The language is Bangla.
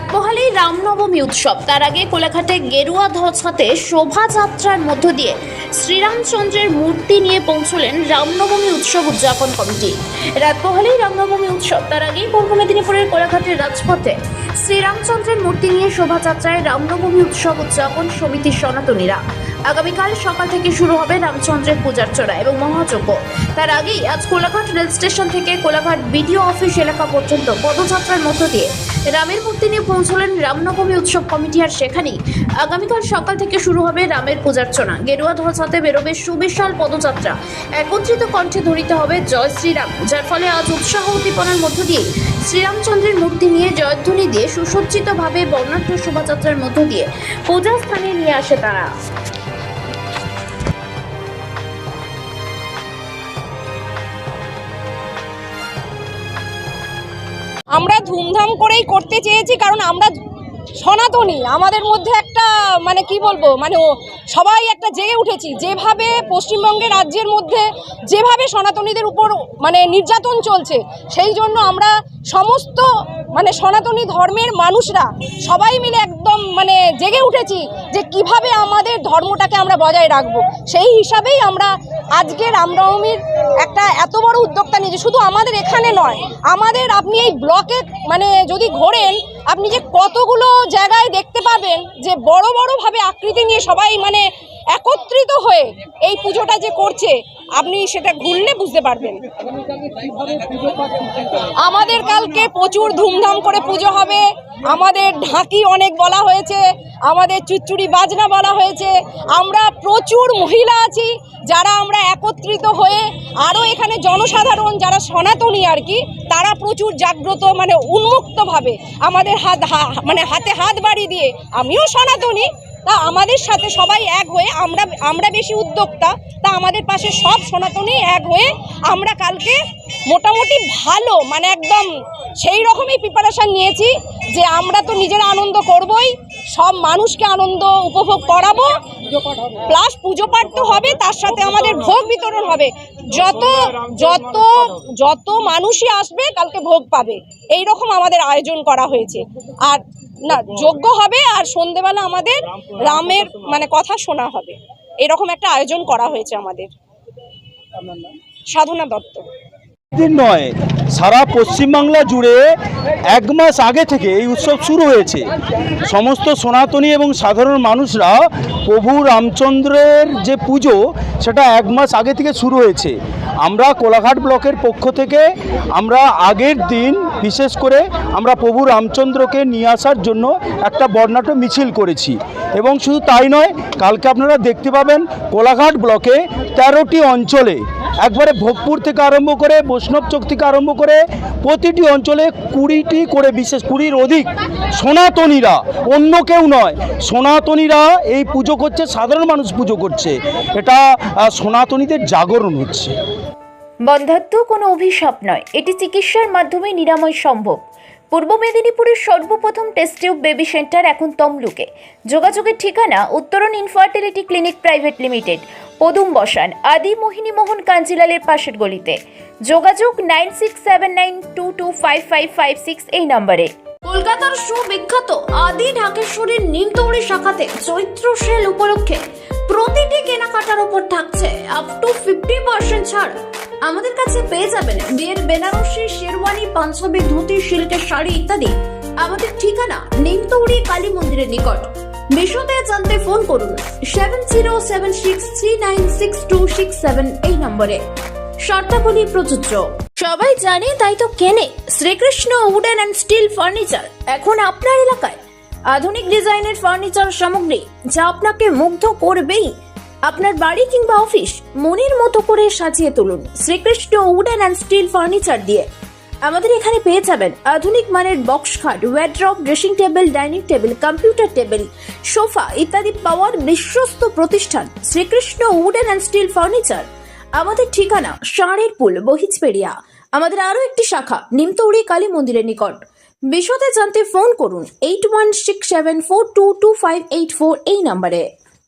রাত পোহালেই রামনবমী উৎসব। তার আগে কোলাঘাটে গেরুয়া হাতে শোভাযাত্রার মধ্য দিয়ে শ্রীরামচন্দ্রের মূর্তি নিয়ে পৌঁছলেন রামনবমী উৎসব উদযাপন কমিটি। রাত পোহালেই রামনবমী উৎসব। তার আগেই পূর্ব মেদিনীপুরের কোলাঘাটের রাজপথে শ্রীরামচন্দ্রের মূর্তি নিয়ে শোভাযাত্রায় রামনবমী উৎসব উদযাপন সমিতির সনাতনীরা। আগামীকাল সকাল থেকে শুরু হবে রামচন্দ্রের পূজার্চনা এবং মহাযজ্ঞ। তার আগেই আজ কোলাঘাট রেল স্টেশন থেকে কোলাঘাট বিডিও অফিস এলাকা পর্যন্ত পদযাত্রার মধ্য দিয়ে রামের মূর্তি নিয়ে পৌঁছলেন রামনবমী উৎসব কমিটি, আর সেখানেই আগামীকাল সকাল থেকে শুরু হবে রামের পূজার্চনা। গেরুয়া ধ্বজ হাতে বেরোবে সুবিশাল পদযাত্রা। একত্রিত কণ্ঠে ধরিতে হবে জয় শ্রীরাম, যার ফলে আজ উৎসাহ উদ্দীপনার মধ্য দিয়ে শ্রীরামচন্দ্রের মূর্তি নিয়ে জয়ধ্বনি দিয়ে সুসজ্জিতভাবে বর্ণাঢ্য শোভাযাত্রার মধ্য দিয়ে পূজা স্থানে নিয়ে আসে তারা। আমরা ধুমধাম করেই করতে চেয়েছি, কারণ আমরা সনাতনী। আমাদের মধ্যে একটা মানে কি বলব মানে সবাই একটা জেগে উঠেছি। যেভাবে পশ্চিমবঙ্গে রাজ্যের মধ্যে, যেভাবে সনাতনীদের উপর মানে নির্যাতন চলছে, সেই জন্য আমরা সমস্ত মানে সনাতনী ধর্মের মানুষরা সবাই মিলে একদম মানে জেগে উঠেছি যে কীভাবে আমাদের ধর্মটাকে আমরা বজায় রাখব। সেই হিসাবেই আমরা আজকে রামনবমীর একটা এত বড় উদ্যোক্তা নিয়েছি। শুধু আমাদের এখানে নয়, আমাদের আপনি এই ব্লকে মানে যদি ঘোরেন, আপনি যে কতগুলো জায়গায় দেখতে পাবেন যে বড় বড়ভাবে আকৃতি নিয়ে সবাই মানে একত্রিত হয়ে এই পুজোটা যে করছে আপনি সেটা ঘুরলে বুঝতে পারবেন। আমাদের কালকে প্রচুর ধুমধাম করে পুজো হবে। আমাদের ঢাকি অনেক বলা হয়েছে, আমাদের চুচুড়ি বাজনা বলা হয়েছে। আমরা প্রচুর মহিলা আছি, যারা আমরা একত্রিত হয়ে আরও এখানে জনসাধারণ, যারা সনাতনী আর কি, তারা প্রচুর জাগ্রত মানে উন্মুক্তভাবে আমাদের হাত মানে হাতে হাত বাড়ি দিয়ে, আমিও সনাতনী তা আমাদের সাথে সবাই এক হয়ে, আমরা আমরা বেশি উদ্যোক্তা, তা আমাদের পাশে সব সনাতনী এক হয়ে আমরা কালকে মোটামুটি ভালো মানে একদম সেই রকমই প্রিপারেশান নিয়েছি যে আমরা তো নিজেরা আনন্দ করবই, সব মানুষকে আনন্দ উপভোগ করাবো প্লাস পুজো পাঠ তো হবে, তার সাথে আমাদের ভোগ বিতরণ হবে। যত যত যত মানুষই আসবে, কালকে ভোগ পাবে। এই রকম আমাদের আয়োজন করা হয়েছে। আর না, যোগ্য হবে আর সন্ধেবেলা আমাদের রামের মানে কথা শোনা হবে। এরকম একটা আয়োজন করা হয়েছে আমাদের। সাধনা দত্ত। দিন নয়, সারা পশ্চিমবাংলা জুড়ে এক মাস আগে থেকে এই উৎসব শুরু হয়েছে। সমস্ত সনাতনী এবং সাধারণ মানুষরা প্রভু রামচন্দ্রের যে পুজো, সেটা এক মাস আগে থেকে শুরু হয়েছে। আমরা কোলাঘাট ব্লকের পক্ষ থেকে আমরা আগের দিন বিশেষ করে আমরা প্রভু রামচন্দ্রকে নিয়ে আসার জন্য একটা বর্ণাঢ্য মিছিল করেছি। এবং শুধু তাই নয়, কালকে আপনারা দেখতে পাবেন কোলাঘাট ব্লকে তেরোটি অঞ্চলে, একবারে ভোগপুর থেকে আরম্ভ করে, বৈষ্ণব চোখ থেকে আরম্ভ করে প্রতিটি অঞ্চলে কুড়িটি করে বিশেষ, কুড়ির অধিক সনাতনীরা, অন্য কেউ নয়, সনাতনীরা এই পুজো করছে, সাধারণ মানুষ পুজো করছে। এটা সনাতনীদের জাগরণ হচ্ছে। বন্ধাত্ম কোনো অভিশাপ নয়। এটি চিকিৎসার মাধ্যমে নিরাময় সম্ভব। পূর্ব মেদিনীপুরের সর্বপ্রথম টেস্ট টিউব বেবি সেন্টার এখন তমলুকে। যোগাযোগের ঠিকানা উত্তরণ ইনফার্টিলিটি ক্লিনিক প্রাইভেট লিমিটেড পদুম বসান, আদি মোহিনী মোহন কাঞ্জিলালের পাশের গলিতে। যোগাযোগ nine six seven nine two two five five five six এই নম্বরে। কলকাতার সুবিখ্যাত আদি ঢাকেশ্বরীর নিমতৌড়ি শাখাতে চৈত্র সেল উপলক্ষে প্রতিটি কেনাকাটার উপর থাকছে আপ টু ফিফটি পার্সেন্ট ছাড়। আমাদের কাছে পেয়ে যাবেন বিয়ের বেনারসি, শেরওয়ানি, পাঞ্জাবি, ধুতি, সিল্কের শাড়ি ইত্যাদি। আমাদের ঠিকানা নিমতৌড়ি, কালী মন্দিরের নিকট। বিশদে জানতে ফোন করুন seven zero seven six three nine six two six seven এই নম্বরে। শর্তাবলী প্রযোজ্য। সবাই জানে তাই তো কেনে। Srikrishna wooden and steel furniture. এখন আপনার এলাকায় আধুনিক ডিজাইনের ফার্নিচার সামগ্রী, যা আপনাকে মুগ্ধ করবেই। আপনার বাড়ি কিংবা অফিস মনের মতো করে সাজিয়ে তুলুন Srikrishna wooden and steel furniture দিয়ে। আমাদের এখানে পেয়ে যাবেন আধুনিক মানের বক্স খাট wardrobe dressing table dining table computer table sofa ইত্যাদি পাওয়ার বিশ্বস্ত প্রতিষ্ঠান Srikrishna wooden and steel furniture. আমাদের ঠিকানা ষাঁড়ের পুল বহিজপেড়িয়া আমাদের আরও একটি শাখা, নিমতৌড়ি কালী মন্দিরের নিকট। বিশদে জানতে ফোন করুন eight one six seven four two two five eight four এই নম্বরে